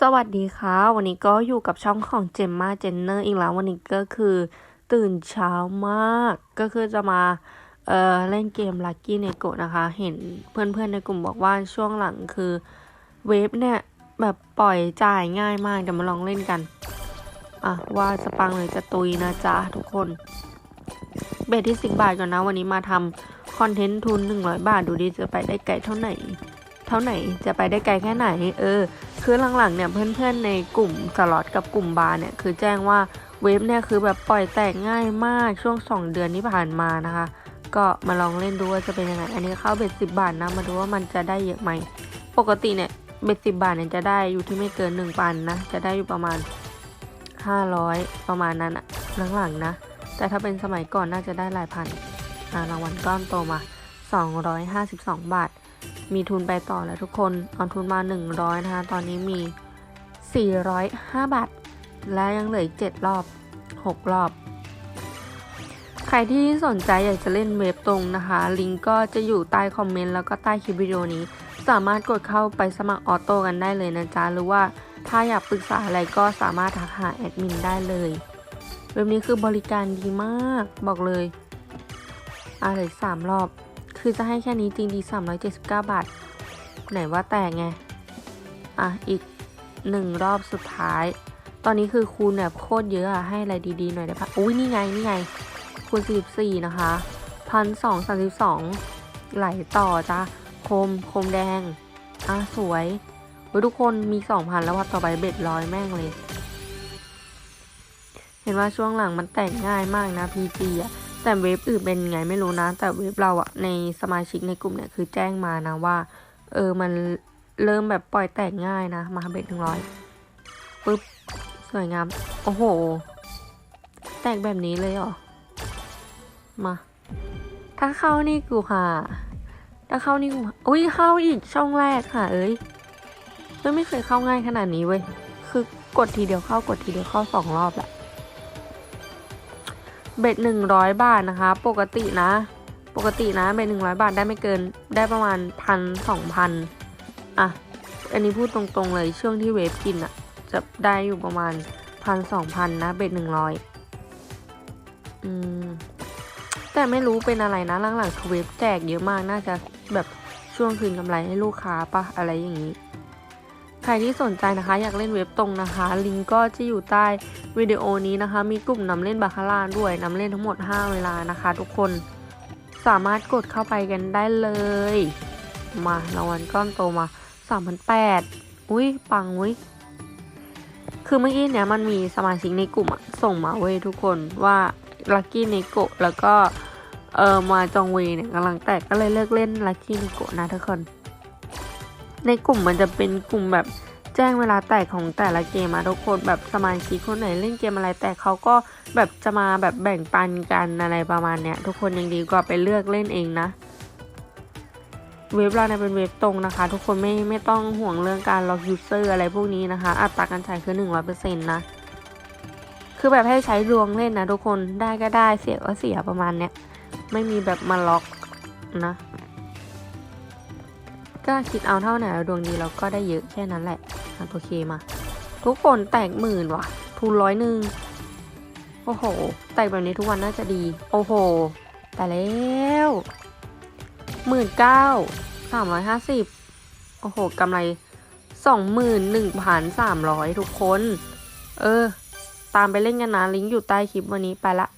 สวัสดีค่ะ วันนี้ก็อยู่กับช่องของเจมมาเจนเนอร์อีกแล้ววันนี้ก็คือตื่นเช้ามากก็คือจะมาเอ่อเล่นเกมลั c กี้เนโกะนะคะ เห็นเพื่อนๆในกลุ่มบอกว่าช่วงหลังคือเวฟเนี่ยแบบปล่อยจ่ายง่ายมากเดี๋ยวมาลองเล่นกัน อะ ว่าจะปังหรือจะตุยนะจ๊ะทุกคน เบสที่สิบบาทก่อนนะ วันนี้มาทำคอนเทนต์ทุนหนึ่งร้อยบาทดูดิจะไปได้ไกลเท่าไหร่ ท่าไหนจะไปได้ไกลแค่ไหน เออ คือหลังๆเนี่ยเพื่อนๆในกลุ่มสล็อตกับกลุ่มบาร์เนี่ยคือแจ้งว่าเวฟเนี่ยคือแบบปล่อยแตกง่ายมากช่วง 2 เดือนที่ผ่านมานะคะ ก็มาลองเล่นดูว่าจะเป็นยังไง อันนี้เข้าเบ็ดสิบบาทนะมาดูว่ามันจะได้เยอะไหม ปกติเนี่ยเบ็ดสิบบาทเนี่ยจะได้อยู่ที่ไม่เกินหนึ่งปันนะจะได้อยู่ประมาณ500ประมาณนั้นอะหลังๆนะ แต่ถ้าเป็นสมัยก่อนน่าจะได้หลายพันรางวัลก้อนโตมา 252 บาท มีทุนไปต่อแล้วทุกคนเอาทุนมา 100 นะคะ ตอนนี้มี 405 บาท และยังเหลืออีก 7 รอบ 6 รอบ ใครที่สนใจอยากจะเล่นเว็บตรงนะคะ ลิงก์ก็จะอยู่ใต้คอมเมนต์แล้วก็ใต้คลิปวิดีโอนี้ สามารถกดเข้าไปสมัครออโต้กันได้เลยนะจ๊ะ หรือว่าถ้าอยากปรึกษาอะไรก็สามารถทักหาแอดมินได้เลย เว็บนี้คือบริการดีมากบอกเลย อะเหลยสามรอบ คือจะให้แค่นี้จริงดี 379 บาท ไหนว่าแต่ไง อะ อีกหนึ่งรอบสุดท้าย ตอนนี้คือคูณแบบโคตรเยอะอะให้อะไรดีๆหน่อยได้ปะอุ้ยนี่ไง นี่ไง คูณ 44 นะคะพันสองสามสิบสองไหลต่อจ้ะโคมโคมแดง อะ สวยเฮ้ยทุกคนมี2,000แล้วว่าต่อไปเบ็ดร้อยแม่งเลย เห็นว่าช่วงหลังมันแต่งง่ายมากนะ PG อะ แต่เว็บอื่นเป็นไงไม่รู้นะ แต่เว็บเราอะในสมาชิกในกลุ่มเนี่ยคือแจ้งมานะว่า เออมันเริ่มแบบปล่อยแตกง่ายนะ มาเบ็ดหนึ่งร้อยปึ๊บ สวยงาม โอ้โห แตกแบบนี้เลยเหรอ มา ถ้าเข้านี่กูหาถ้าเข้านี่กูอุ้ยเข้าอีกช่องแรกค่ะ เอ้ยเฮ้ยไม่เคยเข้าง่ายขนาดนี้เว้ย คือกดทีเดียวเข้ากดทีเดียวเข้าสองรอบแหละ เบ็ดหนึ่งร้อยบาทนะคะ ปกตินะ ปกตินะเบ็ดหนึ่งร้อยบาทได้ไม่เกินได้ประมาณพันสองพันอะ อันนี้พูดตรงๆเลยช่วงที่เวฟกินอะจะได้อยู่ประมาณพันสองพันนะ เบ็ดหนึ่งร้อยอืมแต่ไม่รู้เป็นอะไรนะหลังๆเวฟแจกเยอะมากน่าจะแบบช่วงคืนกำไรให้ลูกค้าปะอะไรอย่างนี้ ใครที่สนใจนะคะ อยากเล่นเว็บตรงนะคะ ลิงก์ก็จะอยู่ใต้วิดีโอนี้นะคะ มีกลุ่มนำเล่นบาคาร่าด้วยนำเล่นทั้งหมด 5 เวลานะคะ ทุกคนสามารถกดเข้าไปกันได้เลย มารางวัลก้อนโตมา3,800อุ้ยปังอุ้ยคือเมื่อกี้เนี่ยมันมีสมาชิกในกลุ่มส่งมาเว้ยทุกคนว่าลัคกี้เนโกะแล้วก็เออมาจองเวเนี่ยกำลังแตกก็เลยเลิกเล่นลัคกี้เนโกะนะทุกคน ในกลุ่มมันจะเป็นกลุ่มแบบแจ้งเวลาแตกของแต่ละเกมอะทุกคนแบบสมาชิกคนไหนเล่นเกมอะไรแตกเขาก็แบบจะมาแบบแบ่งปันกันอะไรประมาณเนี้ยทุกคนยังดีกว่าไปเลือกเล่นเองนะเว็บเราเนี่ยเป็นเว็บตรงนะคะ ทุกคนไม่ไม่ต้องห่วงเรื่องการล็อกยูเซอร์อะไรพวกนี้นะคะ อัตราการใช้คือหนึ่งร้อยเปอร์เซ็นต์นะคือแบบให้ใช้ดวงเล่นนะทุกคนได้ก็ได้เสียก็เสียประมาณเนี้ยไม่มีแบบมาล็อกนะ ก็คิดเอาเท่าไหร่ดวงดีเราก็ได้เยอะแค่นั้นแหละอะโอเคมา ทุกคนแตกหมื่นว่ะ ทุนร้อยหนึ่งโอ้โห แตกแบบนี้ทุกวันน่าจะดี โอ้โห แต่แล้วหมื่นเก้าสามร้อยห้าสิบโอ้โหกำไรสองหมื่นหนึ่งพันสามร้อยทุกคน เออ ตามไปเล่นกันนะลิงก์อยู่ใต้คลิปวันนี้ไปละ